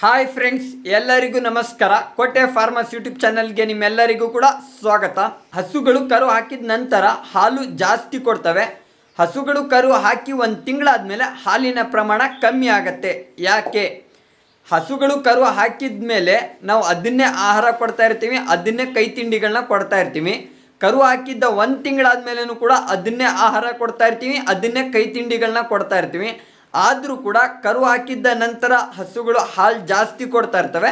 Hi friends ಎಲ್ಲರಿಗೂ ನಮಸ್ಕಾರ. ಕೋಟೆ ಫಾರ್ಮಸ್ ಯೂಟ್ಯೂಬ್ ಚಾನಲ್ಗೆ ನಿಮ್ಮೆಲ್ಲರಿಗೂ ಕೂಡ ಸ್ವಾಗತ. ಹಸುಗಳು ಕರು ಹಾಕಿದ ನಂತರ ಹಾಲು ಜಾಸ್ತಿ ಕೊಡ್ತವೆ. ಹಸುಗಳು ಕರು ಹಾಕಿ ಒಂದು ತಿಂಗಳಾದಮೇಲೆ ಹಾಲಿನ ಪ್ರಮಾಣ ಕಮ್ಮಿ ಆಗತ್ತೆ. ಯಾಕೆ? ಹಸುಗಳು ಕರು ಹಾಕಿದ ಮೇಲೆ ನಾವು ಅದನ್ನೇ ಆಹಾರ ಕೊಡ್ತಾ ಇರ್ತೀವಿ, ಅದನ್ನೇ ಕೈ ತಿಂಡಿಗಳನ್ನ ಕೊಡ್ತಾ ಇರ್ತೀವಿ. ಕರು ಹಾಕಿದ್ದ ಒಂದು ತಿಂಗಳಾದ್ಮೇಲೆನೂ ಕೂಡ ಅದನ್ನೇ ಆಹಾರ ಕೊಡ್ತಾ ಇರ್ತೀವಿ, ಅದನ್ನೇ ಕೈ ತಿಂಡಿಗಳನ್ನ ಕೊಡ್ತಾ ಇರ್ತೀವಿ. ಆದರೂ ಕೂಡ ಕರು ಹಾಕಿದ್ದ ನಂತರ ಹಸುಗಳು ಹಾಲು ಜಾಸ್ತಿ ಕೊಡ್ತಾ ಇರ್ತವೆ.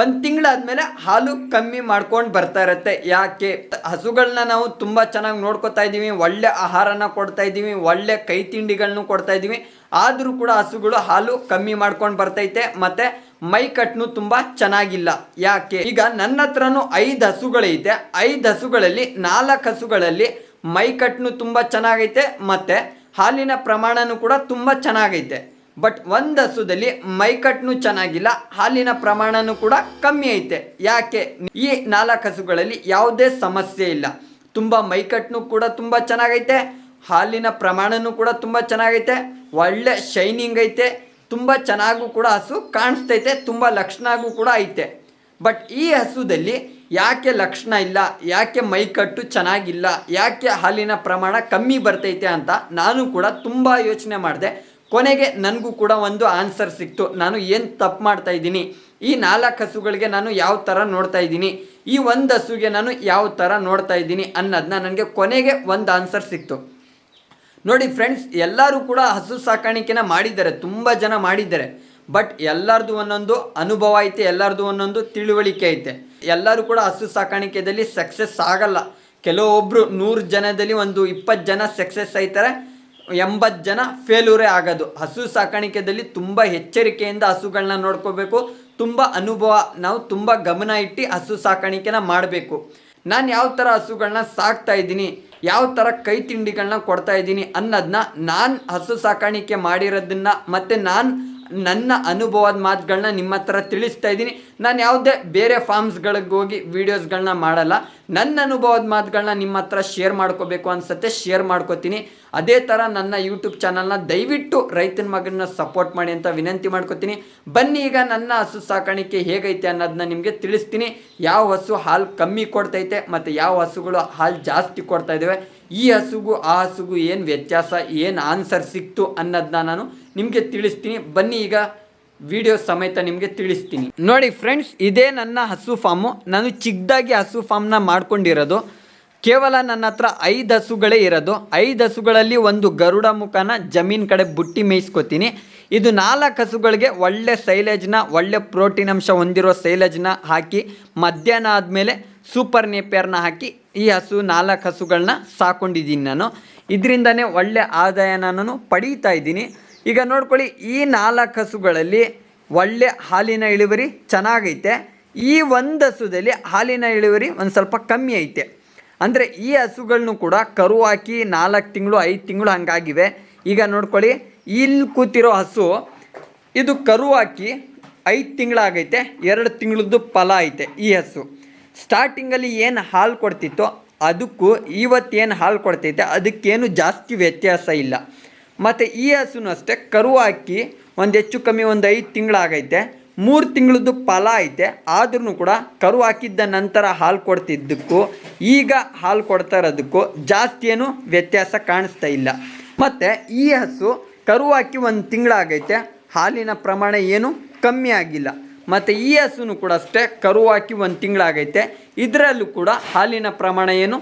ಒಂದು ತಿಂಗಳಾದಮೇಲೆ ಹಾಲು ಕಮ್ಮಿ ಮಾಡ್ಕೊಂಡು ಬರ್ತಾ ಇರುತ್ತೆ. ಯಾಕೆ? ಹಸುಗಳನ್ನ ನಾವು ತುಂಬ ಚೆನ್ನಾಗಿ ನೋಡ್ಕೊತಾ ಇದ್ದೀವಿ. ಒಳ್ಳೆ ಆಹಾರನ ಕೊಡ್ತಾ ಇದ್ದೀವಿ. ಒಳ್ಳೆ ಕೈ ತಿಂಡಿಗಳನ್ನು ಕೊಡ್ತಾ ಇದ್ದೀವಿ. ಆದರೂ ಕೂಡ ಹಸುಗಳು ಹಾಲು ಕಮ್ಮಿ ಮಾಡ್ಕೊಂಡು ಬರ್ತೈತೆ. ಮತ್ತು ಮೈ ಕಟ್ನು ತುಂಬ ಚೆನ್ನಾಗಿಲ್ಲ. ಯಾಕೆ? ಈಗ ನನ್ನ ಹತ್ರನೂ ಐದು ಹಸುಗಳೈತೆ. ಐದು ಹಸುಗಳಲ್ಲಿ ನಾಲ್ಕು ಹಸುಗಳಲ್ಲಿ ಮೈ ಕಟ್ನು ತುಂಬ ಚೆನ್ನಾಗೈತೆ. ಮತ್ತೆ ಹಾಲಿನ ಪ್ರಮಾಣನೂ ಕೂಡ ತುಂಬ ಚೆನ್ನಾಗೈತೆ. ಬಟ್ ಒಂದು ಹಸುದಲ್ಲಿ ಮೈಕಟ್ನು ಚೆನ್ನಾಗಿಲ್ಲ, ಹಾಲಿನ ಪ್ರಮಾಣನೂ ಕೂಡ ಕಮ್ಮಿ ಐತೆ. ಯಾಕೆ? ಈ ನಾಲ್ಕು ಹಸುಗಳಲ್ಲಿ ಯಾವುದೇ ಸಮಸ್ಯೆ ಇಲ್ಲ. ತುಂಬ ಮೈಕಟ್ನು ಕೂಡ ತುಂಬ ಚೆನ್ನಾಗೈತೆ, ಹಾಲಿನ ಪ್ರಮಾಣನೂ ಕೂಡ ತುಂಬ ಚೆನ್ನಾಗೈತೆ, ಒಳ್ಳೆ ಶೈನಿಂಗ್ ಐತೆ, ತುಂಬ ಚೆನ್ನಾಗೂ ಕೂಡ ಹಸು ಕಾಣಿಸ್ತೈತೆ, ತುಂಬ ಲಕ್ಷಣಾಗೂ ಕೂಡ ಐತೆ. ಬಟ್ ಈ ಹಸುದಲ್ಲಿ ಯಾಕೆ ಲಕ್ಷಣ ಇಲ್ಲ, ಯಾಕೆ ಮೈಕಟ್ಟು ಚೆನ್ನಾಗಿಲ್ಲ, ಯಾಕೆ ಹಾಲಿನ ಪ್ರಮಾಣ ಕಮ್ಮಿ ಬರ್ತೈತೆ ಅಂತ ನಾನು ಕೂಡ ತುಂಬ ಯೋಚನೆ ಮಾಡಿದೆ. ಕೊನೆಗೆ ನನಗೂ ಕೂಡ ಒಂದು ಆನ್ಸರ್ ಸಿಕ್ತು. ನಾನು ಏನು ತಪ್ಪು ಮಾಡ್ತಾ ಇದ್ದೀನಿ? ಈ ನಾಲ್ಕು ಹಸುಗಳಿಗೆ ನಾನು ಯಾವ ಥರ ನೋಡ್ತಾ ಇದ್ದೀನಿ? ಈ ಒಂದು ಹಸುಗೆ ನಾನು ಯಾವ ಥರ ನೋಡ್ತಾ ಇದ್ದೀನಿ ಅನ್ನೋದನ್ನ ನನಗೆ ಕೊನೆಗೆ ಒಂದು ಆನ್ಸರ್ ಸಿಕ್ತು. ನೋಡಿ ಫ್ರೆಂಡ್ಸ್ ಎಲ್ಲರೂ ಕೂಡ ಹಸು ಸಾಕಾಣಿಕೆನ ಮಾಡಿದ್ದಾರೆ, ತುಂಬ ಜನ ಮಾಡಿದ್ದಾರೆ. ಬಟ್ ಎಲ್ಲರದು ಒಂದೊಂದು ಅನುಭವ ಐತೆ, ಎಲ್ಲರದು ಒಂದೊಂದು ತಿಳುವಳಿಕೆ ಐತೆ. ಎಲ್ಲರೂ ಕೂಡ ಹಸು ಸಾಕಾಣಿಕೆಯಲ್ಲಿ ಸಕ್ಸಸ್ ಆಗಲ್ಲ. ಕೆಲವೊಬ್ಬರು ನೂರು ಜನದಲ್ಲಿ ಒಂದು ಇಪ್ಪತ್ತು ಜನ ಸಕ್ಸಸ್ ಆಯ್ತಾರೆ ಎಂಬತ್ತು ಜನ ಫೇಲೂರೇ ಆಗೋದು. ಹಸು ಸಾಕಾಣಿಕೆಯಲ್ಲಿ ತುಂಬ ಎಚ್ಚರಿಕೆಯಿಂದ ಹಸುಗಳನ್ನ ನೋಡ್ಕೋಬೇಕು. ತುಂಬ ಅನುಭವ, ನಾವು ತುಂಬ ಗಮನ ಇಟ್ಟು ಹಸು ಸಾಕಾಣಿಕೆನ ಮಾಡಬೇಕು. ನಾನು ಯಾವ ಥರ ಹಸುಗಳನ್ನ ಸಾಕ್ತಾ ಇದ್ದೀನಿ, ಯಾವ ಥರ ಕೈ ತಿಂಡಿಗಳನ್ನ ಕೊಡ್ತಾ ಇದ್ದೀನಿ ಅನ್ನೋದನ್ನ ನಾನು ಹಸು ಸಾಕಾಣಿಕೆ ಮಾಡಿರೋದನ್ನ ಮತ್ತು ನಾನು ನನ್ನ ಅನುಭವದ ಮಾತುಗಳನ್ನ ನಿಮ್ಮ ಹತ್ರ ತಿಳಿಸ್ತಾ ಇದ್ದೀನಿ. ನಾನು ಯಾವುದೇ ಬೇರೆ ಫಾರ್ಮ್ಸ್ಗಳಿಗೆ ಹೋಗಿ ವೀಡಿಯೋಸ್ಗಳನ್ನ ಮಾಡಲ್ಲ. ನನ್ನ ಅನುಭವದ ಮಾತುಗಳನ್ನ ನಿಮ್ಮ ಹತ್ರ ಶೇರ್ ಮಾಡ್ಕೋಬೇಕು ಅನ್ಸತ್ತೆ, ಶೇರ್ ಮಾಡ್ಕೋತೀನಿ. ಅದೇ ಥರ ನನ್ನ ಯೂಟ್ಯೂಬ್ ಚಾನಲ್ನ ದಯವಿಟ್ಟು ರೈತನ ಮಗನ ಸಪೋರ್ಟ್ ಮಾಡಿ ಅಂತ ವಿನಂತಿ ಮಾಡ್ಕೋತೀನಿ. ಬನ್ನಿ ಈಗ ನನ್ನ ಹಸು ಸಾಕಾಣಿಕೆ ಹೇಗೈತೆ ಅನ್ನೋದನ್ನ ನಿಮಗೆ ತಿಳಿಸ್ತೀನಿ. ಯಾವ ಹಸು ಹಾಲು ಕಮ್ಮಿ ಕೊಡ್ತೈತೆ, ಮತ್ತು ಯಾವ ಹಸುಗಳು ಹಾಲು ಜಾಸ್ತಿ ಕೊಡ್ತಾ ಇದ್ದಾವೆ ಈ ಹಸುಗೂ, ಆ ಹಸುಗು ಏನು ವ್ಯತ್ಯಾಸ, ಏನು ಆನ್ಸರ್ ಸಿಕ್ತು ಅನ್ನೋದನ್ನ ನಾನು ನಿಮಗೆ ತಿಳಿಸ್ತೀನಿ. ಬನ್ನಿ ಈಗ ವಿಡಿಯೋ ಸಮೇತ ನಿಮಗೆ ತಿಳಿಸ್ತೀನಿ. ನೋಡಿ ಫ್ರೆಂಡ್ಸ್ ಇದೇ ನನ್ನ ಹಸು ಫಾರ್ಮು ನಾನು ಚಿಕ್ಕದಾಗಿ ಹಸು ಫಾರ್ಮ್ನ ಮಾಡ್ಕೊಂಡಿರೋದು. ಕೇವಲ ನನ್ನ ಹತ್ರ ಐದು ಹಸುಗಳೇ ಇರೋದು. ಐದು ಹಸುಗಳಲ್ಲಿ ಒಂದು ಗರುಡ ಮುಖನ ಜಮೀನ್ ಕಡೆ ಬುಟ್ಟಿ ಮೇಯಿಸ್ಕೊತೀನಿ. ಇದು ನಾಲ್ಕು ಹಸುಗಳಿಗೆ ಒಳ್ಳೆ ಸೈಲೇಜ್ನ ಒಳ್ಳೆ ಪ್ರೋಟೀನ್ ಅಂಶ ಹೊಂದಿರೋ ಸೈಲೇಜ್ನ ಹಾಕಿ ಮಧ್ಯಾಹ್ನ ಆದಮೇಲೆ ಸೂಪರ್ ನೇಪಿಯರ್ನ ಹಾಕಿ ಈ ಹಸು ನಾಲ್ಕು ಹಸುಗಳನ್ನ ಸಾಕೊಂಡಿದ್ದೀನಿ ನಾನು. ಇದರಿಂದನೇ ಒಳ್ಳೆ ಆದಾಯ ನಾನು ಪಡೀತಾ ಇದ್ದೀನಿ. ಈಗ ನೋಡ್ಕೊಳ್ಳಿ, ಈ ನಾಲ್ಕು ಹಸುಗಳಲ್ಲಿ ಒಳ್ಳೆ ಹಾಲಿನ ಇಳುವರಿ ಚೆನ್ನಾಗೈತೆ. ಈ ಒಂದು ಹಸುದಲ್ಲಿ ಹಾಲಿನ ಇಳುವರಿ ಒಂದು ಸ್ವಲ್ಪ ಕಮ್ಮಿ ಐತೆ. ಅಂದರೆ ಈ ಹಸುಗಳನ್ನು ಕೂಡ ಕರು ಹಾಕಿ ನಾಲ್ಕು ತಿಂಗಳು, ಐದು ತಿಂಗಳು ಹಂಗಾಗಿವೆ. ಈಗ ನೋಡ್ಕೊಳ್ಳಿ ಇಲ್ಲಿ ಕೂತಿರೋ ಹಸು, ಇದು ಕರು ಹಾಕಿ ಐದು ತಿಂಗಳಾಗೈತೆ, ಎರಡು ತಿಂಗಳದ್ದು ಫಲ ಐತೆ ಈ ಹಸು. ಸ್ಟಾರ್ಟಿಂಗಲ್ಲಿ ಏನು ಹಾಲು ಕೊಡ್ತಿತ್ತೋ ಅದಕ್ಕೂ ಇವತ್ತೇನು ಹಾಲು ಕೊಡ್ತೈತೆ, ಅದಕ್ಕೇನು ಜಾಸ್ತಿ ವ್ಯತ್ಯಾಸ ಇಲ್ಲ. ಮತ್ತು ಈ ಹಸುನು ಅಷ್ಟೇ, ಕರು ಹಾಕಿ ಒಂದು ಹೆಚ್ಚು ಕಮ್ಮಿ ಒಂದು ಐದು ತಿಂಗಳಾಗೈತೆ, ಮೂರು ತಿಂಗಳದ್ದು ಫಲ ಐತೆ ಆದ್ರೂ ಕೂಡ ಕರು ಹಾಕಿದ್ದ ನಂತರ ಹಾಲು ಕೊಡ್ತಿದ್ದಕ್ಕೂ, ಈಗ ಹಾಲು ಕೊಡ್ತಾ ಇರೋದಕ್ಕೂ ಜಾಸ್ತಿ ಏನು ವ್ಯತ್ಯಾಸ ಕಾಣಿಸ್ತಾ ಇಲ್ಲ. ಮತ್ತು ಈ ಹಸು ಕರು ಹಾಕಿ ಒಂದು ತಿಂಗಳಾಗೈತೆ, ಹಾಲಿನ ಪ್ರಮಾಣ ಏನು ಕಮ್ಮಿ ಆಗಿಲ್ಲ. ಮತ್ತು ಈ ಹಸುನು ಕೂಡ ಅಷ್ಟೇ ಕರು ಹಾಕಿ ಒಂದು ತಿಂಗಳಾಗೈತೆ. ಇದರಲ್ಲೂ ಕೂಡ ಹಾಲಿನ ಪ್ರಮಾಣ ಏನು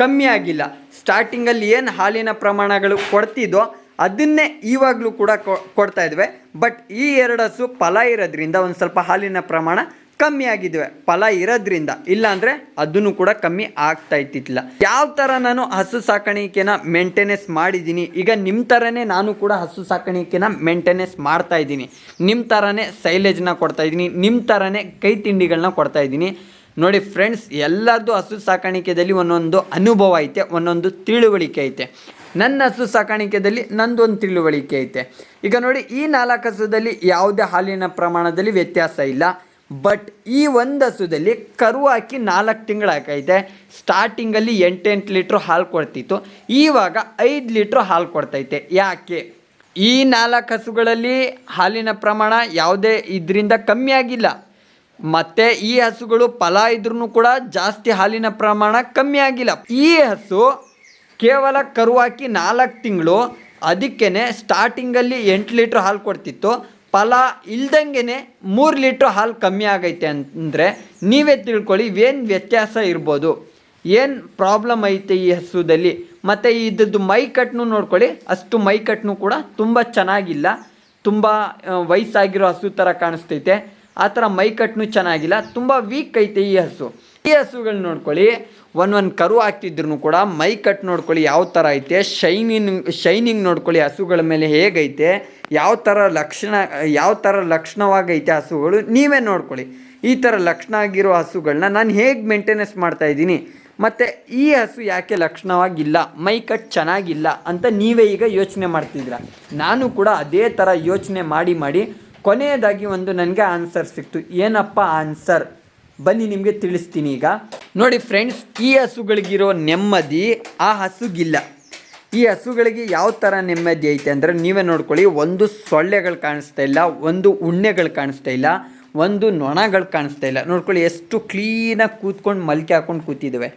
ಕಮ್ಮಿ ಆಗಿಲ್ಲ. ಸ್ಟಾರ್ಟಿಂಗಲ್ಲಿ ಏನು ಹಾಲಿನ ಪ್ರಮಾಣಗಳು ಕೊಡ್ತಿದ್ದೋ ಅದನ್ನೇ ಇವಾಗಲೂ ಕೂಡ ಕೊಡ್ತಾ ಇದ್ವಿ. ಬಟ್ ಈ ಎರಡು ಹಸು ಫಲ ಇರೋದ್ರಿಂದ ಒಂದು ಸ್ವಲ್ಪ ಹಾಲಿನ ಪ್ರಮಾಣ ಕಮ್ಮಿ ಆಗಿದ್ವಿ. ಫಲ ಇರೋದ್ರಿಂದ. ಇಲ್ಲಾಂದರೆ ಅದನ್ನು ಕೂಡ ಕಮ್ಮಿ ಆಗ್ತಾ ಇತ್ತಿಲ್ಲ ಯಾವ ಥರ ನಾನು ಹಸು ಸಾಕಾಣಿಕೆನ ಮೇಂಟೆನೆನ್ಸ್ ಮಾಡಿದ್ದೀನಿ, ಈಗ ನಿಮ್ಮ ಥರನೇ ನಾನು ಕೂಡ ಹಸು ಸಾಕಾಣಿಕೆನ ಮೇಂಟೆನೆನ್ಸ್ ಮಾಡ್ತಾ ಇದ್ದೀನಿ. ನಿಮ್ಮ ಥರನೇ ಸೈಲೇಜ್ನ ಕೊಡ್ತಾ ಇದ್ದೀನಿ ನಿಮ್ಮ ಥರನೇ ಕೈ ತಿಂಡಿಗಳನ್ನ ಕೊಡ್ತಾ ಇದ್ದೀನಿ. ನೋಡಿ ಫ್ರೆಂಡ್ಸ್ ಎಲ್ಲರದ್ದು ಹಸು ಸಾಕಾಣಿಕೆಯಲ್ಲಿ ಒಂದೊಂದು ಅನುಭವ ಐತೆ, ಒಂದೊಂದು ತಿಳುವಳಿಕೆ ಐತೆ. ನನ್ನ ಹಸು ಸಾಕಾಣಿಕೆಯಲ್ಲಿ ನಂದೊಂದು ತಿಳುವಳಿಕೆ ಐತೆ. ಈಗ ನೋಡಿ, ಈ ನಾಲ್ಕು ಹಸುದಲ್ಲಿ ಯಾವುದೇ ಹಾಲಿನ ಪ್ರಮಾಣದಲ್ಲಿ ವ್ಯತ್ಯಾಸ ಇಲ್ಲ. ಬಟ್ ಈ ಒಂದು ಹಸುದಲ್ಲಿ ಕರು ಹಾಕಿ ನಾಲ್ಕು ತಿಂಗಳು ಹಾಕೈತೆ ಸ್ಟಾರ್ಟಿಂಗಲ್ಲಿ ಎಂಟೆಂಟು ಲೀಟ್ರ್ ಹಾಲು ಕೊಡ್ತಿತ್ತು. ಇವಾಗ ಐದು ಲೀಟ್ರ್ ಹಾಲು ಕೊಡ್ತೈತೆ. ಯಾಕೆ? ಈ ನಾಲ್ಕು ಹಸುಗಳಲ್ಲಿ ಹಾಲಿನ ಪ್ರಮಾಣ ಯಾವುದೇ ಇದರಿಂದ ಕಮ್ಮಿ ಆಗಿಲ್ಲ. ಮತ್ತು ಈ ಹಸುಗಳು ಫಲ ಇದ್ರೂ ಕೂಡ ಜಾಸ್ತಿ ಹಾಲಿನ ಪ್ರಮಾಣ ಕಮ್ಮಿ ಆಗಿಲ್ಲ. ಈ ಹಸು ಕೇವಲ ಕರು ಹಾಕಿ ನಾಲ್ಕು ತಿಂಗಳು ಅದಕ್ಕೇ ಸ್ಟಾರ್ಟಿಂಗಲ್ಲಿ ಎಂಟು ಲೀಟ್ರ್ ಹಾಲು ಕೊಡ್ತಿತ್ತು. ಫಲ ಇಲ್ದಂಗೆ ಮೂರು ಲೀಟ್ರ್ ಹಾಲು ಕಮ್ಮಿ ಆಗೈತೆ ಅಂದರೆ ನೀವೇ ತಿಳ್ಕೊಳ್ಳಿ ಏನು ವ್ಯತ್ಯಾಸ ಇರ್ಬೋದು. ಏನು ಪ್ರಾಬ್ಲಮ್ ಐತೆ ಈ ಹಸುದಲ್ಲಿ. ಮತ್ತು ಇದ್ರದ್ದು ಕಟ್ನು ನೋಡ್ಕೊಳ್ಳಿ. ಅಷ್ಟು ಮೈ ಕಟ್ನು ಕೂಡ ತುಂಬ ಚೆನ್ನಾಗಿಲ್ಲ. ತುಂಬ ವಯಸ್ಸಾಗಿರೋ ಹಸು ಥರ ಕಾಣಿಸ್ತೈತೆ. ಆ ಥರ ಮೈ ಕಟ್ನು ಚೆನ್ನಾಗಿಲ್ಲ, ತುಂಬ ವೀಕ್ ಐತೆ ಈ ಹಸು. ಈ ಹಸುಗಳನ್ನ ನೋಡ್ಕೊಳ್ಳಿ, ಒಂದು ಒಂದು ಕರು ಹಾಕ್ತಿದ್ರು ಕೂಡ ಮೈ ಕಟ್ ನೋಡ್ಕೊಳ್ಳಿ ಯಾವ ಥರ ಐತೆ ಶೈನಿಂಗ್ ಶೈನಿಂಗ್ ನೋಡ್ಕೊಳ್ಳಿ ಹಸುಗಳ ಮೇಲೆ ಹೇಗೈತೆ, ಯಾವ ಥರ ಲಕ್ಷಣ, ಯಾವ ಥರ ಲಕ್ಷಣವಾಗೈತೆ ಹಸುಗಳು, ನೀವೇ ನೋಡ್ಕೊಳ್ಳಿ. ಈ ಥರ ಲಕ್ಷಣ ಆಗಿರೋ ಹಸುಗಳನ್ನ ನಾನು ಹೇಗೆ ಮೇಂಟೆನೆನ್ಸ್ ಮಾಡ್ತಾ ಇದ್ದೀನಿ, ಮತ್ತು ಈ ಹಸು ಯಾಕೆ ಲಕ್ಷಣವಾಗಿಲ್ಲ, ಮೈ ಕಟ್ ಚೆನ್ನಾಗಿಲ್ಲ ಅಂತ ನೀವೇ ಈಗ ಯೋಚನೆ ಮಾಡ್ತಿದ್ದೀರ. ನಾನು ಕೂಡ ಅದೇ ಥರ ಯೋಚನೆ ಮಾಡಿ ಮಾಡಿ ಕೊನೆಯದಾಗಿ ಒಂದು ನನಗೆ ಆನ್ಸರ್ ಸಿಕ್ತು. ಏನಪ್ಪ ಆನ್ಸರ್ ಬನ್ನಿ ನಿಮಗೆ ತಿಳಿಸ್ತೀನಿ ಈಗ. ನೋಡಿ ಫ್ರೆಂಡ್ಸ್ ಈ ಹಸುಗಳಿಗಿರೋ ನೆಮ್ಮದಿ ಆ ಹಸುಗಿಲ್ಲ. ಈ ಹಸುಗಳಿಗೆ ಯಾವ ಥರ ನೆಮ್ಮದಿ ಐತೆ ಅಂದರೆ ನೀವೇ ನೋಡ್ಕೊಳ್ಳಿ, ಒಂದು ಸೊಳ್ಳೆಗಳು ಕಾಣಿಸ್ತಾ ಇಲ್ಲ, ಒಂದು ಉಣ್ಣೆಗಳು ಕಾಣಿಸ್ತಾ ಇಲ್ಲ, ಒಂದು ನೊಣಗಳು ಕಾಣಿಸ್ತಾ ಇಲ್ಲ. ನೋಡ್ಕೊಳ್ಳಿ ಎಷ್ಟು ಕ್ಲೀನಾಗಿ ಕೂತ್ಕೊಂಡು ಮಲ್ಕೆ ಹಾಕ್ಕೊಂಡು ಕೂತಿದ್ದಾವೆ.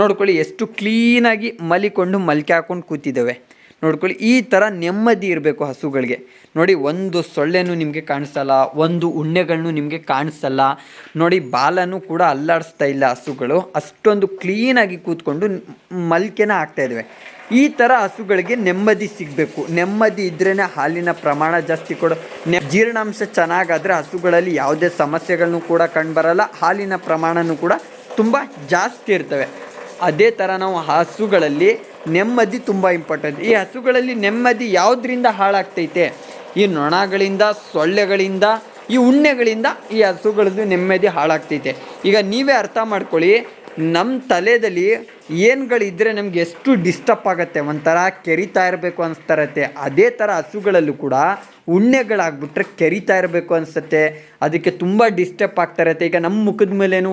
ನೋಡ್ಕೊಳ್ಳಿ ಎಷ್ಟು ಕ್ಲೀನಾಗಿ ಮಲಿಕೊಂಡು ಮಲ್ಕೆ ಹಾಕ್ಕೊಂಡು ಕೂತಿದ್ದಾವೆ. ನೋಡ್ಕೊಳ್ಳಿ, ಈ ಥರ ನೆಮ್ಮದಿ ಇರಬೇಕು ಹಸುಗಳಿಗೆ. ನೋಡಿ, ಒಂದು ಸೊಳ್ಳೆನೂ ನಿಮಗೆ ಕಾಣಿಸಲ್ಲ, ಒಂದು ಉಣ್ಣೆಗಳನ್ನು ನಿಮಗೆ ಕಾಣಿಸಲ್ಲ. ನೋಡಿ, ಬಾಲನೂ ಕೂಡ ಅಲ್ಲಾಡಿಸ್ತಾ ಇಲ್ಲ ಹಸುಗಳು. ಅಷ್ಟೊಂದು ಕ್ಲೀನಾಗಿ ಕೂತ್ಕೊಂಡು ಮಲ್ಕೆನ ಇದ್ದಾವೆ ಈ ಥರ ಹಸುಗಳಿಗೆ ನೆಮ್ಮದಿ ಸಿಗಬೇಕು. ನೆಮ್ಮದಿ ಇದ್ರೇ ಹಾಲಿನ ಪ್ರಮಾಣ ಜಾಸ್ತಿ ಕೊಡೋ. ಜೀರ್ಣಾಂಶ ಚೆನ್ನಾಗಾದರೆ ಹಸುಗಳಲ್ಲಿ ಯಾವುದೇ ಸಮಸ್ಯೆಗಳನ್ನು ಕೂಡ ಕಂಡುಬರಲ್ಲ. ಹಾಲಿನ ಪ್ರಮಾಣನೂ ಕೂಡ ತುಂಬ ಜಾಸ್ತಿ ಇರ್ತವೆ. ಅದೇ ಥರ ನಾವು ಹಸುಗಳಲ್ಲಿ ನೆಮ್ಮದಿ ತುಂಬ ಇಂಪಾರ್ಟೆಂಟ್ ಈ ಹಸುಗಳಲ್ಲಿ ನೆಮ್ಮದಿ ಯಾವುದರಿಂದ ಹಾಳಾಗ್ತೈತೆ? ಈ ನೊಣಗಳಿಂದ, ಸೊಳ್ಳೆಗಳಿಂದ, ಈ ಉಣ್ಣೆಗಳಿಂದ ಈ ಹಸುಗಳದ್ದು ನೆಮ್ಮದಿ ಹಾಳಾಗ್ತೈತೆ. ಈಗ ನೀವೇ ಅರ್ಥ ಮಾಡ್ಕೊಳ್ಳಿ ನಮ್ಮ ತಲೆಯಲ್ಲಿ ಏನುಗಳಿದ್ರೆ ನಮ್ಗೆ ಎಷ್ಟು ಡಿಸ್ಟರ್ಬ್ ಆಗುತ್ತೆ? ಒಂಥರ ಕೆರಿತಾ ಇರಬೇಕು ಅನಿಸ್ತಾ ಇರತ್ತೆ. ಅದೇ ಥರ ಹಸುಗಳಲ್ಲೂ ಕೂಡ ಉಣ್ಣೆಗಳಾಗ್ಬಿಟ್ರೆ ಕೆರಿತಾ ಇರಬೇಕು ಅನಿಸುತ್ತೆ. ಅದಕ್ಕೆ ತುಂಬ ಡಿಸ್ಟರ್ಬ್ ಆಗ್ತಾ ಇರುತ್ತೆ. ಈಗ ನಮ್ಮ ಮುಖದ ಮೇಲೇನು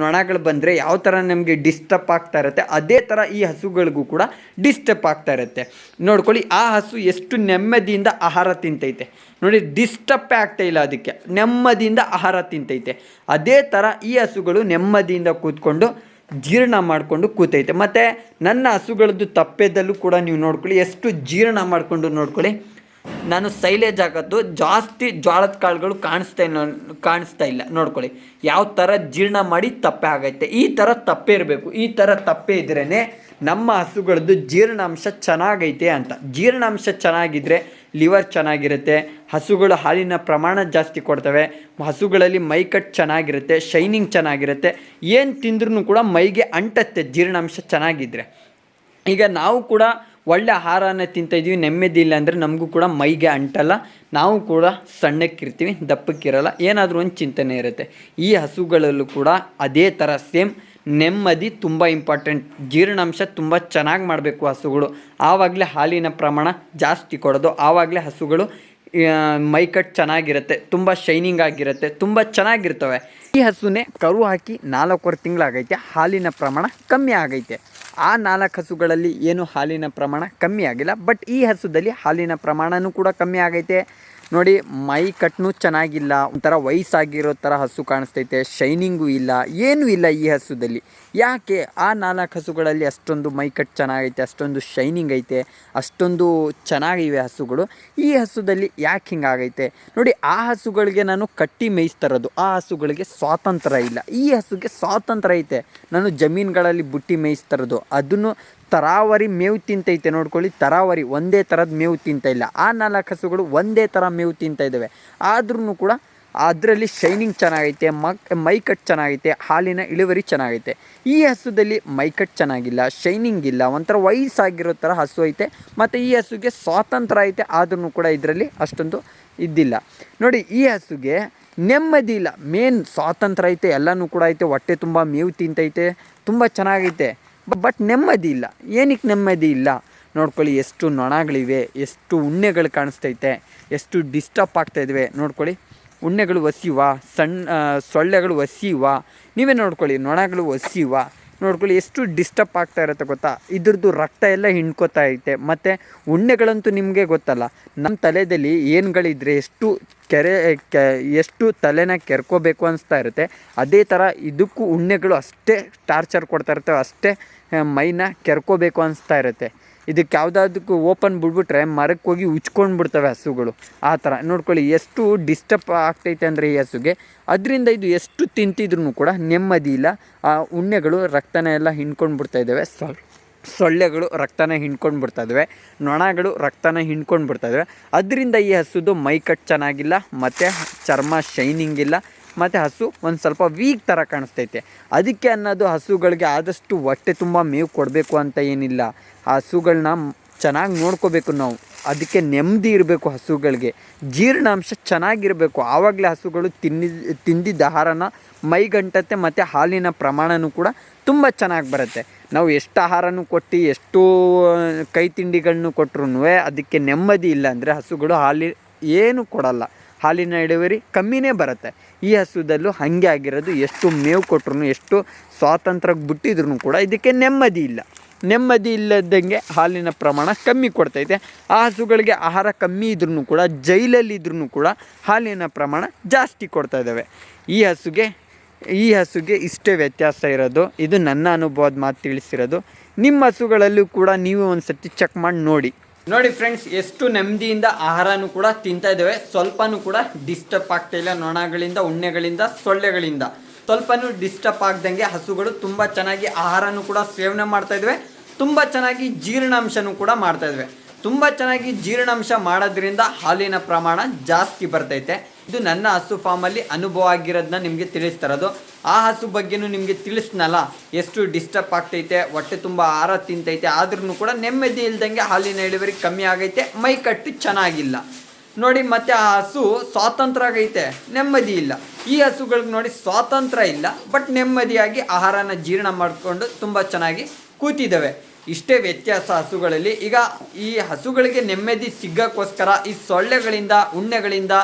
ನೊಣಗಳು ಬಂದರೆ ಯಾವ ಥರ ನಮಗೆ ಡಿಸ್ಟರ್ಬ್ ಆಗ್ತಾ ಇರುತ್ತೆ, ಅದೇ ಥರ ಈ ಹಸುಗಳಿಗೂ ಕೂಡ ಡಿಸ್ಟರ್ಬ್ ಆಗ್ತಾ ಇರುತ್ತೆ. ನೋಡ್ಕೊಳ್ಳಿ, ಆ ಹಸು ಎಷ್ಟು ನೆಮ್ಮದಿಯಿಂದ ಆಹಾರ ತಿಂತೈತೆ. ನೋಡಿ ಡಿಸ್ಟರ್ಬೇ ಆಗ್ತಾ ಇಲ್ಲ ಅದಕ್ಕೆ. ನೆಮ್ಮದಿಯಿಂದ ಆಹಾರ ತಿಂತೈತೆ. ಅದೇ ಥರ ಈ ಹಸುಗಳು ನೆಮ್ಮದಿಯಿಂದ ಕೂತ್ಕೊಂಡು ಜೀರ್ಣ ಮಾಡಿಕೊಂಡು ಕೂತೈತೆ. ಮತ್ತು ನನ್ನ ಹಸುಗಳದ್ದು ತಪ್ಪೆದಲ್ಲೂ ಕೂಡ ನೀವು ನೋಡ್ಕೊಳ್ಳಿ, ಎಷ್ಟು ಜೀರ್ಣ ಮಾಡಿಕೊಂಡು ನೋಡ್ಕೊಳ್ಳಿ. ನಾನು ಸೈಲೇಜ್ ಆಗೋದು ಜಾಸ್ತಿ ಜ್ವಾಳದ ಕಾಳುಗಳು ಕಾಣಿಸ್ತಾ ಇಲ್ಲ ಕಾಣಿಸ್ತಾ ಇಲ್ಲ. ನೋಡ್ಕೊಳ್ಳಿ. ಯಾವ ಥರ ಜೀರ್ಣ ಮಾಡಿ ತಪ್ಪೆ ಆಗೈತೆ. ಈ ಥರ ತಪ್ಪೆ ಇರಬೇಕು. ಈ ಥರ ತಪ್ಪೆ ಇದ್ರೇ ನಮ್ಮ ಹಸುಗಳದ್ದು ಜೀರ್ಣಾಂಶ ಚೆನ್ನಾಗೈತೆ ಅಂತ. ಜೀರ್ಣಾಂಶ ಚೆನ್ನಾಗಿದ್ದರೆ ಲಿವರ್ ಚೆನ್ನಾಗಿರುತ್ತೆ, ಹಸುಗಳು ಹಾಲಿನ ಪ್ರಮಾಣ ಜಾಸ್ತಿ ಕೊಡ್ತವೆ, ಹಸುಗಳಲ್ಲಿ ಮೈಕಟ್ ಚೆನ್ನಾಗಿರುತ್ತೆ, ಶೈನಿಂಗ್ ಚೆನ್ನಾಗಿರುತ್ತೆ. ಏನು ತಿಂದ್ರೂ ಕೂಡ ಮೈಗೆ ಅಂಟತ್ತೆ ಜೀರ್ಣಾಂಶ ಚೆನ್ನಾಗಿದ್ದರೆ ಈಗ ನಾವು ಕೂಡ ಒಳ್ಳೆ ಆಹಾರನ ತಿಂತಾ ಇದೀವಿ, ನೆಮ್ಮದಿ ಇಲ್ಲ ಅಂದರೆ ನಮಗೂ ಕೂಡ ಮೈಗೆ ಅಂಟಲ್ಲ, ನಾವು ಕೂಡ ಸಣ್ಣಕ್ಕಿರ್ತೀವಿ ದಪ್ಪಕ್ಕಿರಲ್ಲ ಏನಾದರೂ ಒಂದು ಚಿಂತನೆ ಇರುತ್ತೆ. ಈ ಹಸುಗಳಲ್ಲೂ ಕೂಡ ಅದೇ ಥರ ಸೇಮ್, ನೆಮ್ಮದಿ ತುಂಬ ಇಂಪಾರ್ಟೆಂಟ್ ಜೀರ್ಣಾಂಶ ತುಂಬ ಚೆನ್ನಾಗಿ ಮಾಡಬೇಕು ಹಸುಗಳು. ಆವಾಗಲೇ ಹಾಲಿನ ಪ್ರಮಾಣ ಜಾಸ್ತಿ ಕೊಡೋದು. ಆವಾಗಲೇ ಹಸುಗಳು ಮೈಕಟ್ ಚೆನ್ನಾಗಿರುತ್ತೆ, ತುಂಬ ಶೈನಿಂಗ್ ಆಗಿರುತ್ತೆ, ತುಂಬ ಚೆನ್ನಾಗಿರ್ತವೆ. ಈ ಹಸುನೇ ಕರು ಹಾಕಿ ನಾಲ್ಕೂವರೆ ತಿಂಗಳಾಗೈತೆ, ಹಾಲಿನ ಪ್ರಮಾಣ ಕಮ್ಮಿ ಆಗೈತೆ. ಆ ನಾಲ್ಕು ಹಸುಗಳಲ್ಲಿ ಏನು ಹಾಲಿನ ಪ್ರಮಾಣ ಕಮ್ಮಿ ಆಗಿಲ್ಲ ಬಟ್ ಈ ಹಸುದಲ್ಲಿ ಹಾಲಿನ ಪ್ರಮಾಣವೂ ಕೂಡ ಕಮ್ಮಿ ಆಗೈತೆ. ನೋಡಿ, ಮೈ ಕಟ್ನು ಚೆನ್ನಾಗಿಲ್ಲ, ಒಂಥರ ವಯಸ್ಸಾಗಿರೋ ಥರ ಹಸು ಕಾಣಿಸ್ತೈತೆ, ಶೈನಿಂಗು ಇಲ್ಲ, ಏನೂ ಇಲ್ಲ ಈ ಹಸುದಲ್ಲಿ. ಯಾಕೆ? ಆ ನಾಲ್ಕು ಹಸುಗಳಲ್ಲಿ ಅಷ್ಟೊಂದು ಮೈ ಕಟ್ ಚೆನ್ನಾಗೈತೆ, ಅಷ್ಟೊಂದು ಶೈನಿಂಗ್ ಐತೆ, ಅಷ್ಟೊಂದು ಚೆನ್ನಾಗಿವೆ ಹಸುಗಳು. ಈ ಹಸುದಲ್ಲಿ ಯಾಕೆ ಹಿಂಗಾಗೈತೆ? ನೋಡಿ, ಆ ಹಸುಗಳಿಗೆ ನಾನು ಕಟ್ಟಿ ಮೇಯಿಸ್ತಿರೋದು, ಆ ಹಸುಗಳಿಗೆ ಸ್ವಾತಂತ್ರ್ಯ ಇಲ್ಲ. ಈ ಹಸುಗೆ ಸ್ವಾತಂತ್ರ್ಯ ಐತೆ. ನಾನು ಜಮೀನುಗಳಲ್ಲಿ ಬುಟ್ಟಿ ಮೇಯಿಸ್ತಿರೋದು, ಅದನ್ನು ತರಾವರಿ ಮೇವು ತಿಂತೈತೆ ನೋಡ್ಕೊಳ್ಳಿ. ತರಾವರಿ ಒಂದೇ ಥರದ ಮೇವು ತಿಂತ ಇಲ್ಲ. ಆ ನಾಲ್ಕು ಹಸುಗಳು ಒಂದೇ ಥರ ಮೇವು ತಿಂತ ಇದ್ದಾವೆ ಆದ್ರೂ ಕೂಡ ಅದರಲ್ಲಿ ಶೈನಿಂಗ್ ಚೆನ್ನಾಗೈತೆ, ಮಕ್, ಮೈಕಟ್ ಚೆನ್ನಾಗೈತೆ, ಹಾಲಿನ ಇಳುವರಿ ಚೆನ್ನಾಗೈತೆ. ಈ ಹಸುದಲ್ಲಿ ಮೈಕಟ್ ಚೆನ್ನಾಗಿಲ್ಲ ಶೈನಿಂಗ್ ಇಲ್ಲ, ಒಂಥರ ವಯಸ್ಸಾಗಿರೋ ಥರ ಹಸು ಐತೆ. ಮತ್ತು ಈ ಹಸುಗೆ ಸ್ವಾತಂತ್ರ್ಯ ಐತೆ ಆದ್ರೂ ಕೂಡ ಇದರಲ್ಲಿ ಅಷ್ಟೊಂದು ಇದ್ದಿಲ್ಲ. ನೋಡಿ, ಈ ಹಸುಗೆ ನೆಮ್ಮದಿ ಇಲ್ಲ. ಮೇನ್ ಸ್ವಾತಂತ್ರ್ಯ ಐತೆ, ಎಲ್ಲನೂ ಕೂಡ ಐತೆ, ಹೊಟ್ಟೆ ತುಂಬ ಮೇವು ತಿಂತೈತೆ, ತುಂಬ ಚೆನ್ನಾಗೈತೆ. ಬಟ್ ನೆಮ್ಮದಿ ಇಲ್ಲ. ಏನಕ್ಕೆ ನೆಮ್ಮದಿ ಇಲ್ಲ? ನೋಡ್ಕೊಳ್ಳಿ, ಎಷ್ಟು ನೊಣಗಳಿವೆ, ಎಷ್ಟು ಉಣ್ಣೆಗಳು ಕಾಣಿಸ್ತೈತೆ, ಎಷ್ಟು ಡಿಸ್ಟರ್ಬ್ ಆಗ್ತಾಯಿದ್ವೆ ನೋಡ್ಕೊಳ್ಳಿ, ಉಣ್ಣೆಗಳು ಒಸಿಯುವ ಸಣ್ಣ ಸೊಳ್ಳೆಗಳು ಒಸಿವ ನೀವೇ ನೋಡ್ಕೊಳ್ಳಿ, ನೊಣಗಳು ಒಸಿವ ನೋಡ್ಕೊಳ್ಳಿ, ಎಷ್ಟು ಡಿಸ್ಟರ್ಬ್ ಆಗ್ತಾ ಇರುತ್ತೆ ಗೊತ್ತಾ? ಇದ್ರದ್ದು ರಕ್ತ ಎಲ್ಲ ಹಿಂಡ್ಕೋತಾ ಐತೆ. ಮತ್ತು ಉಣ್ಣೆಗಳಂತೂ ನಿಮಗೆ ಗೊತ್ತಲ್ಲ ನಮ್ಮ ತಲೆಯಲ್ಲಿ ಏನುಗಳಿದ್ರೆ ಎಷ್ಟು ಕೆರೆ, ಕೆ, ಎಷ್ಟು ತಲೆನ ಕೆರ್ಕೋಬೇಕು ಅನಿಸ್ತಾ ಇರುತ್ತೆ. ಅದೇ ಥರ ಇದಕ್ಕೂ ಉಣ್ಣೆಗಳು ಅಷ್ಟೇ ಟಾರ್ಚರ್ ಕೊಡ್ತಾ ಇರ್ತವೆ ಅಷ್ಟೇ ಮೈನ ಕೆರ್ಕೋಬೇಕು ಅನಿಸ್ತಾ ಇರುತ್ತೆ. ಇದಕ್ಕೆ ಯಾವುದಾದಕ್ಕೂ ಓಪನ್ ಬಿಡ್ಬಿಟ್ರೆ ಮರಕ್ಕೆ ಹೋಗಿ ಉಚ್ಕೊಂಡು ಬಿಡ್ತವೆ ಹಸುಗಳು. ಆ ಥರ. ನೋಡ್ಕೊಳ್ಳಿ, ಎಷ್ಟು ಡಿಸ್ಟರ್ಬ್ ಆಗ್ತೈತೆ ಅಂದರೆ ಈ ಹಸುಗೆ. ಅದರಿಂದ ಇದು ಎಷ್ಟು ತಿಂತಿದ್ರು ಕೂಡ ನೆಮ್ಮದಿ ಇಲ್ಲ. ಆ ಉಣ್ಣೆಗಳು ರಕ್ತನ ಎಲ್ಲ ಹಿಂಡ್ಕೊಂಡು ಬಿಡ್ತಾ ಇದ್ದಾವೆ ಸೊಳ್ಳೆಗಳು ರಕ್ತನ ಹಿಂಡ್ಕೊಂಡು ಬಿಡ್ತಾ ಇದ್ದಾವೆ. ನೊಣಗಳು ರಕ್ತನ ಹಿಂಡ್ಕೊಂಡು ಬಿಡ್ತಾ ಇದ್ದಾವೆ. ಅದರಿಂದ ಈ ಹಸುದು ಮೈಕಟ್ ಚೆನ್ನಾಗಿಲ್ಲ, ಮತ್ತು ಚರ್ಮ ಶೈನಿಂಗ್ ಇಲ್ಲ. ಮತ್ತು ಹಸು ಒಂದು ಸ್ವಲ್ಪ ವೀಕ್ ಥರ ಕಾಣಿಸ್ತೈತೆ. ಅದಕ್ಕೆ ಅನ್ನೋದು ಹಸುಗಳಿಗೆ ಆದಷ್ಟು ಹೊಟ್ಟೆ ತುಂಬ ಮೇವು ಕೊಡಬೇಕು ಅಂತ ಏನಿಲ್ಲ. ಹಸುಗಳನ್ನ ಚೆನ್ನಾಗಿ ನೋಡ್ಕೋಬೇಕು ನಾವು. ಅದಕ್ಕೆ ನೆಮ್ಮದಿ ಇರಬೇಕು ಹಸುಗಳಿಗೆ. ಜೀರ್ಣಾಂಶ ಚೆನ್ನಾಗಿರಬೇಕು. ಆವಾಗಲೇ ಹಸುಗಳು ತಿನ್ನಿ, ತಿಂದಿದ್ದ ಆಹಾರನ ಮೈಗಂಟತ್ತೆ ಮತ್ತು ಹಾಲಿನ ಪ್ರಮಾಣನೂ ಕೂಡ ತುಂಬ ಚೆನ್ನಾಗಿ ಬರುತ್ತೆ. ನಾವು ಎಷ್ಟು ಆಹಾರನು ಕೊಟ್ಟು ಎಷ್ಟು ಕೈ ತಿಂಡಿಗಳನ್ನು ಕೊಟ್ಟರು ಅದಕ್ಕೆ ನೆಮ್ಮದಿ ಇಲ್ಲ ಅಂದರೆ ಹಸುಗಳು ಹಾಲಿ ಏನು ಕೊಡಲ್ಲ. ಹಾಲಿನ ಇಳುವರಿ ಕಮ್ಮಿನೇ ಬರುತ್ತೆ. ಈ ಹಸುದಲ್ಲೂ ಹಾಗೆ ಆಗಿರೋದು. ಎಷ್ಟು ಮೇವು ಕೊಟ್ರು ಎಷ್ಟು ಸ್ವಾತಂತ್ರ್ಯಕ್ಕೆ ಬಿಟ್ಟಿದ್ರು ಕೂಡ ಇದಕ್ಕೆ ನೆಮ್ಮದಿ ಇಲ್ಲ. ನೆಮ್ಮದಿ ಇಲ್ಲದಂಗೆ ಹಾಲಿನ ಪ್ರಮಾಣ ಕಮ್ಮಿ ಕೊಡ್ತೈತೆ. ಆ ಹಸುಗಳಿಗೆ ಆಹಾರ ಕಮ್ಮಿ ಇದ್ರೂ ಕೂಡ ಜೈಲಲ್ಲಿದ್ರೂ ಕೂಡ ಹಾಲಿನ ಪ್ರಮಾಣ ಜಾಸ್ತಿ ಕೊಡ್ತಾ ಇದ್ದಾವೆ ಈ ಹಸುಗೆ ಈ ಹಸುಗೆ ಇಷ್ಟೇ ವ್ಯತ್ಯಾಸ ಇರೋದು. ಇದು ನನ್ನ ಅನುಭವದ ಮಾತು ತಿಳಿಸಿರೋದು. ನಿಮ್ಮ ಹಸುಗಳಲ್ಲೂ ಕೂಡ ನೀವು ಒಂದು ಸರ್ತಿ ಚೆಕ್ ಮಾಡಿ ನೋಡಿ. ನೋಡಿ ಫ್ರೆಂಡ್ಸ್ ಎಷ್ಟು ನೆಮ್ಮದಿಯಿಂದ ಆಹಾರನೂ ಕೂಡ ತಿಂತಾ ಇದ್ದೇವೆ. ಸ್ವಲ್ಪನೂ ಕೂಡ ಡಿಸ್ಟರ್ಬ್ ಆಗ್ತಾ ಇಲ್ಲ ನೊಣಗಳಿಂದ, ಉಣ್ಣೆಗಳಿಂದ, ಸೊಳ್ಳೆಗಳಿಂದ. ಸ್ವಲ್ಪನೂ ಡಿಸ್ಟರ್ಬ್ ಆಗ್ದಂಗೆ ಹಸುಗಳು ತುಂಬ ಚೆನ್ನಾಗಿ ಆಹಾರನೂ ಕೂಡ ಸೇವನೆ ಮಾಡ್ತಾ ಇದ್ದಾವೆ. ತುಂಬ ಚೆನ್ನಾಗಿ ಜೀರ್ಣಾಂಶನೂ ಕೂಡ ಮಾಡ್ತಾ ಇದ್ದಾವೆ. ತುಂಬ ಚೆನ್ನಾಗಿ ಜೀರ್ಣಾಂಶ ಮಾಡೋದ್ರಿಂದ ಹಾಲಿನ ಪ್ರಮಾಣ ಜಾಸ್ತಿ ಬರ್ತೈತೆ. ಇದು ನನ್ನ ಹಸು ಫಾರ್ಮಲ್ಲಿ ಅನುಭವ ಆಗಿರೋದನ್ನ ನಿಮಗೆ ತಿಳಿಸ್ತಾರದು ಆ ಹಸು ಬಗ್ಗೆನೂ ನಿಮಗೆ ತಿಳಿಸ್ನಲ್ಲ. ಎಷ್ಟು ಡಿಸ್ಟರ್ಬ್ ಆಗ್ತೈತೆ, ಹೊಟ್ಟೆ ತುಂಬ ಆಹಾರ ತಿಂತೈತೆ ಆದ್ರೂ ಕೂಡ ನೆಮ್ಮದಿ ಇಲ್ದಂಗೆ ಹಾಲಿನ ಇಳುವರಿ ಕಮ್ಮಿ ಆಗೈತೆ, ಮೈ ಕಟ್ಟು ಚೆನ್ನಾಗಿಲ್ಲ. ನೋಡಿ, ಮತ್ತೆ ಆ ಹಸು ಸ್ವಾತಂತ್ರ್ಯ ಆಗೈತೆ, ನೆಮ್ಮದಿ ಇಲ್ಲ. ಈ ಹಸುಗಳಿಗೆ ನೋಡಿ ಸ್ವಾತಂತ್ರ್ಯ ಇಲ್ಲ ಬಟ್ ನೆಮ್ಮದಿಯಾಗಿ ಆಹಾರನ ಜೀರ್ಣ ಮಾಡಿಕೊಂಡು ತುಂಬ ಚೆನ್ನಾಗಿ ಕೂತಿದ್ದಾವೆ. ಇಷ್ಟೇ ವ್ಯತ್ಯಾಸ ಹಸುಗಳಲ್ಲಿ. ಈಗ ಈ ಹಸುಗಳಿಗೆ ನೆಮ್ಮದಿ ಸಿಗೋಕ್ಕೋಸ್ಕರ ಈ ಸೊಳ್ಳೆಗಳಿಂದ, ಉಣ್ಣೆಗಳಿಂದ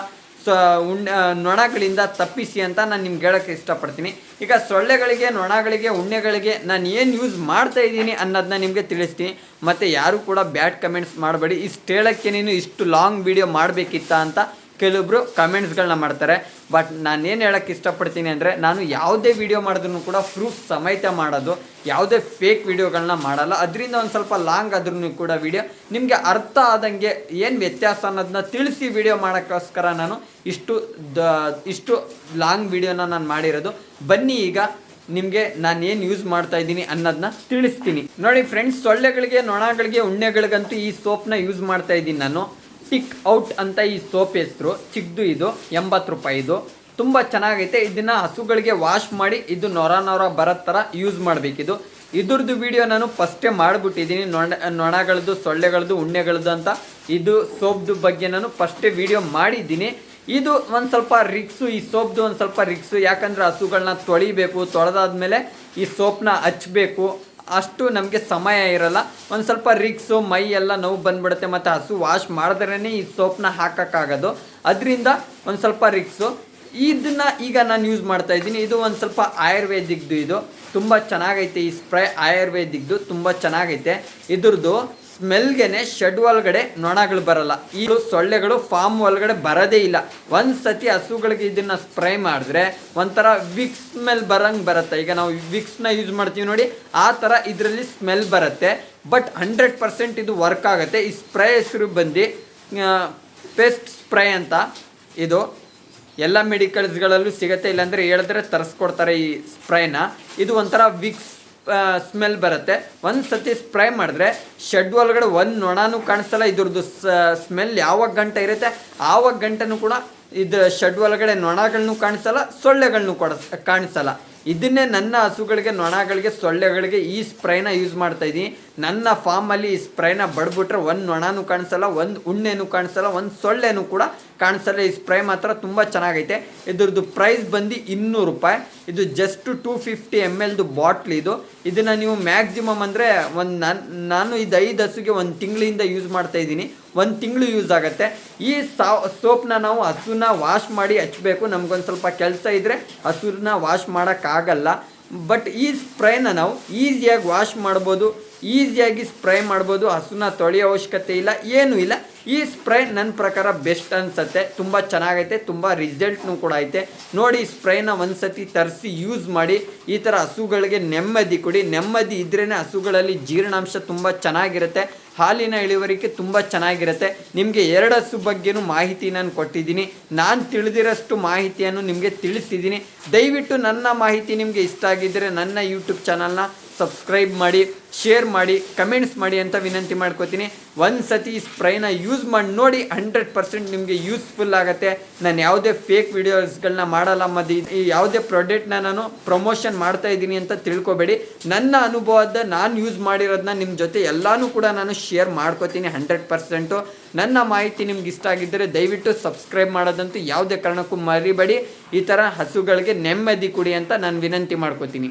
ಸ ಉಣ್ಣ ನೊಣಗಳಿಂದ ತಪ್ಪಿಸಿ ಅಂತ ನಾನು ನಿಮ್ಗೆ ಹೇಳೋಕ್ಕೆ ಇಷ್ಟಪಡ್ತೀನಿ. ಈಗ ಸೊಳ್ಳೆಗಳಿಗೆ, ನೊಣಗಳಿಗೆ, ಉಣ್ಣೆಗಳಿಗೆ ನಾನು ಏನು ಯೂಸ್ ಮಾಡ್ತಾ ಇದ್ದೀನಿ ಅನ್ನೋದನ್ನ ನಿಮಗೆ ತಿಳಿಸ್ತೀನಿ. ಮತ್ತು ಯಾರು ಕೂಡ ಬ್ಯಾಡ್ ಕಮೆಂಟ್ಸ್ ಮಾಡಬೇಡಿ. ಇಷ್ಟು ಹೇಳೋಕ್ಕೆ ನೀನು ಇಷ್ಟು ಲಾಂಗ್ ವಿಡಿಯೋ ಮಾಡಬೇಕಿತ್ತ ಅಂತ ಕೆಲವೊಬ್ರು ಕಮೆಂಟ್ಸ್ಗಳನ್ನ ಮಾಡ್ತಾರೆ. ಬಟ್ ನಾನು ಏನು ಹೇಳೋಕ್ಕೆ ಇಷ್ಟಪಡ್ತೀನಿ ಅಂದರೆ ನಾನು ಯಾವುದೇ ವಿಡಿಯೋ ಮಾಡಿದ್ರು ಕೂಡ ಪ್ರೂಫ್ ಸಮೇತ ಮಾಡೋದು. ಯಾವುದೇ ಫೇಕ್ ವಿಡಿಯೋಗಳನ್ನ ಮಾಡಲ್ಲ. ಅದರಿಂದ ಒಂದು ಸ್ವಲ್ಪ ಲಾಂಗ್ ಆದ್ರೂ ಕೂಡ ವಿಡಿಯೋ ನಿಮಗೆ ಅರ್ಥ ಆದಂಗೆ ಏನು ವ್ಯತ್ಯಾಸ ಅನ್ನೋದನ್ನ ತಿಳಿಸಿ ವಿಡಿಯೋ ಮಾಡೋಕ್ಕೋಸ್ಕರ ನಾನು ಇಷ್ಟು ದ, ಇಷ್ಟು ಲಾಂಗ್ ವಿಡಿಯೋನ ನಾನು ಮಾಡಿರೋದು. ಬನ್ನಿ ಈಗ ನಿಮಗೆ ನಾನು ಏನು ಯೂಸ್ ಮಾಡ್ತಾ ಇದ್ದೀನಿ ಅನ್ನೋದನ್ನ ತಿಳಿಸ್ತೀನಿ. ನೋಡಿ ಫ್ರೆಂಡ್ಸ್ ಸೊಳ್ಳೆಗಳಿಗೆ, ನೊಣಗಳಿಗೆ, ಉಣ್ಣೆಗಳಿಗಂತೂ ಈ ಸೋಪ್ನ ಯೂಸ್ ಮಾಡ್ತಾ ಇದ್ದೀನಿ ನಾನು. ಟಿಕ್ ಔಟ್ ಅಂತ ಈ ಸೋಪ್ ಹೆಸರು. ಚಿಕ್ಕದು ಇದು, ಎಂಬತ್ತು ರೂಪಾಯಿ ಇದು. ತುಂಬ ಚೆನ್ನಾಗೈತೆ. ಇದನ್ನು ಹಸುಗಳಿಗೆ ವಾಶ್ ಮಾಡಿ ಇದು ನೊರ ನೊರ ಬರೋ ಥರ ಯೂಸ್ ಮಾಡಬೇಕಿದು. ಇದ್ರದ್ದು ವಿಡಿಯೋ ನಾನು ಫಸ್ಟೇ ಮಾಡಿಬಿಟ್ಟಿದ್ದೀನಿ. ನೊಣ, ನೊಣಗಳದ್ದು, ಸೊಳ್ಳೆಗಳದ್ದು, ಉಣ್ಣೆಗಳದ್ದು ಅಂತ. ಇದು ಸೋಪ್ದು ಬಗ್ಗೆ ನಾನು ಫಸ್ಟೇ ವಿಡಿಯೋ ಮಾಡಿದ್ದೀನಿ. ಇದು ಒಂದು ಸ್ವಲ್ಪ ರಿಕ್ಸು ಈ ಸೋಪ್ದು ಒಂದು ಸ್ವಲ್ಪ ರಿಕ್ಸು ಯಾಕಂದರೆ ಹಸುಗಳನ್ನ ತೊಳಿಬೇಕು, ತೊಳೆದಾದ್ಮೇಲೆ ಈ ಸೋಪ್ನ ಹಚ್ಚಬೇಕು ಅಷ್ಟು ನಮಗೆ ಸಮಯ ಇರಲ್ಲ. ಒಂದು ಸ್ವಲ್ಪ ರಿಕ್ಸು ಮೈ ಎಲ್ಲ ನೋವು ಬಂದ್ಬಿಡುತ್ತೆ. ಮತ್ತು ಹಸು ವಾಶ್ ಮಾಡಿದ್ರೇ ಈ ಸೋಪ್ನ ಹಾಕೋಕ್ಕಾಗೋದು. ಅದರಿಂದ ಒಂದು ಸ್ವಲ್ಪ ರಿಕ್ಸು ಇದನ್ನ ಈಗ ನಾನು ಯೂಸ್ ಮಾಡ್ತಾ ಇದ್ದೀನಿ. ಇದು ಒಂದು ಸ್ವಲ್ಪ ಆಯುರ್ವೇದಿಕ್ದು ಇದು. ತುಂಬ ಚೆನ್ನಾಗೈತೆ ಈ ಸ್ಪ್ರೇ ಆಯುರ್ವೇದಿಕ್ದು. ತುಂಬ ಚೆನ್ನಾಗೈತೆ. ಇದ್ರದ್ದು ಸ್ಮೆಲ್ಗೆನೆ ಶೆಡ್ ಒಳಗಡೆ ನೊಣಗಳು ಬರಲ್ಲ. ಈ ಸೊಳ್ಳೆಗಳು ಫಾರ್ಮ್ ಒಳಗಡೆ ಬರೋದೇ ಇಲ್ಲ. ಒಂದು ಸತಿ ಹಸುಗಳಿಗೆ ಇದನ್ನ ಸ್ಪ್ರೈ ಮಾಡಿದ್ರೆ ಒಂಥರ ವಿಕ್ಸ್ ಸ್ಮೆಲ್ ಬರಂಗೆ ಬರುತ್ತೆ. ಈಗ ನಾವು ವಿಕ್ಸ್ನ ಯೂಸ್ ಮಾಡ್ತೀವಿ ನೋಡಿ, ಆ ಥರ ಇದರಲ್ಲಿ ಸ್ಮೆಲ್ ಬರುತ್ತೆ. ಬಟ್ ಹಂಡ್ರೆಡ್ ಪರ್ಸೆಂಟ್ ಇದು ವರ್ಕ್ ಆಗುತ್ತೆ. ಈ ಸ್ಪ್ರೇ ಹೆಸರು ಬಂದು ಪೆಸ್ಟ್ ಸ್ಪ್ರೇ ಅಂತ ಇದು. ಎಲ್ಲ ಮೆಡಿಕಲ್ಸ್ಗಳಲ್ಲೂ ಸಿಗುತ್ತೆ. ಇಲ್ಲಾಂದರೆ ಹೇಳಿದ್ರೆ ತರಿಸ್ಕೊಡ್ತಾರೆ ಈ ಸ್ಪ್ರೇನ. ಇದು ಒಂಥರ ವಿಕ್ಸ್ ಸ್ಮೆಲ್ ಬರುತ್ತೆ. ಒಂದು ಸತಿ ಸ್ಪ್ರೈ ಮಾಡಿದ್ರೆ ಶೆಡ್ ಒಳಗಡೆ ಒಂದು ನೊಣನೂ ಕಾಣಿಸಲ್ಲ ಇದ್ರದ್ದು ಸ್ಮೆಲ್ ಯಾವಾಗ ಗಂಟೆ ಇರುತ್ತೆ, ಆವಾಗ ಗಂಟೆನೂ ಕೂಡ ಇದು ಶೆಡ್ ಒಳಗಡೆ ನೊಣಗಳನ್ನೂ ಕಾಣಿಸಲ್ಲ ಸೊಳ್ಳೆಗಳನ್ನೂ ಕೊಡ, ಕಾಣಿಸಲ್ಲ. ಇದನ್ನೇ ನನ್ನ ಹಸುಗಳಿಗೆ, ನೊಣಗಳಿಗೆ, ಸೊಳ್ಳೆಗಳಿಗೆ ಈ ಸ್ಪ್ರೈನ ಯೂಸ್ ಮಾಡ್ತಾ ಇದ್ದೀನಿ ನನ್ನ ಫಾರ್ಮಲ್ಲಿ ಈ ಸ್ಪ್ರೈನ ಬಡ್ಬಿಟ್ರೆ ಒಂದು ನೊಣನೂ ಕಾಣಿಸಲ್ಲ, ಒಂದು ಉಣ್ಣೆನೂ ಕಾಣಿಸಲ್ಲ, ಒಂದು ಸೊಳ್ಳೆನೂ ಕೂಡ ಕಾಣಿಸಲ್ಲ. ಈ ಸ್ಪ್ರೈ ಮಾತ್ರ ತುಂಬ ಚೆನ್ನಾಗೈತೆ. ಇದ್ರದ್ದು ಪ್ರೈಸ್ ಬಂದು ಇನ್ನೂರು ರೂಪಾಯಿ. ಇದು ಜಸ್ಟ್ ಟೂ ಫಿಫ್ಟಿ ಎಂ ಎಲ್ದು ಬಾಟ್ಲ್ ಇದು. ಇದನ್ನು ನೀವು ಮ್ಯಾಕ್ಸಿಮಮ್ ಅಂದರೆ ಒಂದು ನಾನು ನಾನು ಇದು ಐದು ಹಸುಗೆ ಒಂದು ತಿಂಗಳಿಂದ ಯೂಸ್ ಮಾಡ್ತಾ ಇದ್ದೀನಿ ಒಂದು ತಿಂಗಳು ಯೂಸ್ ಆಗುತ್ತೆ. ಈ ಸಾ, ಸೋಪ್ನ ನಾವು ಹಸುನ ವಾಶ್ ಮಾಡಿ ಹಚ್ಚಬೇಕು ನಮಗೊಂದು ಸ್ವಲ್ಪ ಕೆಲಸ ಇದ್ದರೆ ಹಸುನ ವಾಶ್ ಮಾಡೋಕ್ಕಾಗಲ್ಲ. ಬಟ್ ಈ ಸ್ಪ್ರೇನ ನಾವು ಈಸಿಯಾಗಿ ವಾಶ್ ಮಾಡ್ಬೋದು. ಈಸಿಯಾಗಿ ಸ್ಪ್ರೇ ಮಾಡ್ಬೋದು. ಹಸುನ ತೊಳೆಯೋ ಅವಶ್ಯಕತೆ ಇಲ್ಲ, ಏನೂ ಇಲ್ಲ. ಈ ಸ್ಪ್ರೇ ನನ್ನ ಪ್ರಕಾರ ಬೆಸ್ಟ್ ಅನ್ಸತ್ತೆ. ತುಂಬ ಚೆನ್ನಾಗೈತೆ, ತುಂಬ ರಿಸಲ್ಟ್ನು ಕೂಡ ಐತೆ. ನೋಡಿ, ಈ ಸ್ಪ್ರೇನ ಒಂದ್ಸತಿ ತರಿಸಿ ಯೂಸ್ ಮಾಡಿ. ಈ ಥರ ಹಸುಗಳಿಗೆ ನೆಮ್ಮದಿ ಕೊಡಿ. ನೆಮ್ಮದಿ ಇದ್ರೇ ಹಸುಗಳಲ್ಲಿ ಜೀರ್ಣಾಂಶ ತುಂಬ ಚೆನ್ನಾಗಿರುತ್ತೆ. ಹಾಲಿನ ಇಳುವರಿಕೆ ತುಂಬ ಚೆನ್ನಾಗಿರುತ್ತೆ. ನಿಮಗೆ ಎರಡು ಹಸು ಬಗ್ಗೆನೂ ಮಾಹಿತಿ ನಾನು ಕೊಟ್ಟಿದ್ದೀನಿ. ನಾನು ತಿಳಿದಿರೋಷ್ಟು ಮಾಹಿತಿಯನ್ನು ನಿಮಗೆ ತಿಳಿಸಿದ್ದೀನಿ. ದಯವಿಟ್ಟು ನನ್ನ ಮಾಹಿತಿ ನಿಮಗೆ ಇಷ್ಟ ಆಗಿದ್ದರೆ ನನ್ನ ಯೂಟ್ಯೂಬ್ ಚಾನಲ್ನ ಸಬ್ಸ್ಕ್ರೈಬ್ ಮಾಡಿ ಶೇರ್ ಮಾಡಿ ಕಮೆಂಟ್ಸ್ ಮಾಡಿ ಅಂತ ವಿನಂತಿ ಮಾಡ್ಕೋತೀನಿ. ಒಂದು ಸತಿ ಈ ಸ್ಪ್ರೈನ ಯೂಸ್ ಮಾಡಿ ನೋಡಿ ಹಂಡ್ರೆಡ್ ಪರ್ಸೆಂಟ್ ನಿಮಗೆ ಯೂಸ್ಫುಲ್ ಆಗುತ್ತೆ. ನಾನು ಯಾವುದೇ ಫೇಕ್ ವೀಡಿಯೋಸ್ಗಳನ್ನ ಮಾಡಲ್ಲ ಮತ್ತು ಈ ಯಾವುದೇ ಪ್ರಾಡಕ್ಟ್ನ ನಾನು ಪ್ರಮೋಷನ್ ಮಾಡ್ತಾ ಇದ್ದೀನಿ ಅಂತ ತಿಳ್ಕೊಬೇಡಿ. ನನ್ನ ಅನುಭವದ ನಾನು ಯೂಸ್ ಮಾಡಿರೋದನ್ನ ನಿಮ್ಮ ಜೊತೆ ಎಲ್ಲನೂ ಕೂಡ ನಾನು ಶೇರ್ ಮಾಡ್ಕೋತೀನಿ ಹಂಡ್ರೆಡ್ ಪರ್ಸೆಂಟು ನನ್ನ ಮಾಹಿತಿ ನಿಮ್ಗೆ ಇಷ್ಟ ಆಗಿದ್ದರೆ ದಯವಿಟ್ಟು ಸಬ್ಸ್ಕ್ರೈಬ್ ಮಾಡೋದಂತೂ ಯಾವುದೇ ಕಾರಣಕ್ಕೂ ಮರಿಬೇಡಿ. ಈ ಥರ ಹಸುಗಳಿಗೆ ನೆಮ್ಮದಿ ಕೊಡಿ ಅಂತ ನಾನು ವಿನಂತಿ ಮಾಡ್ಕೋತೀನಿ.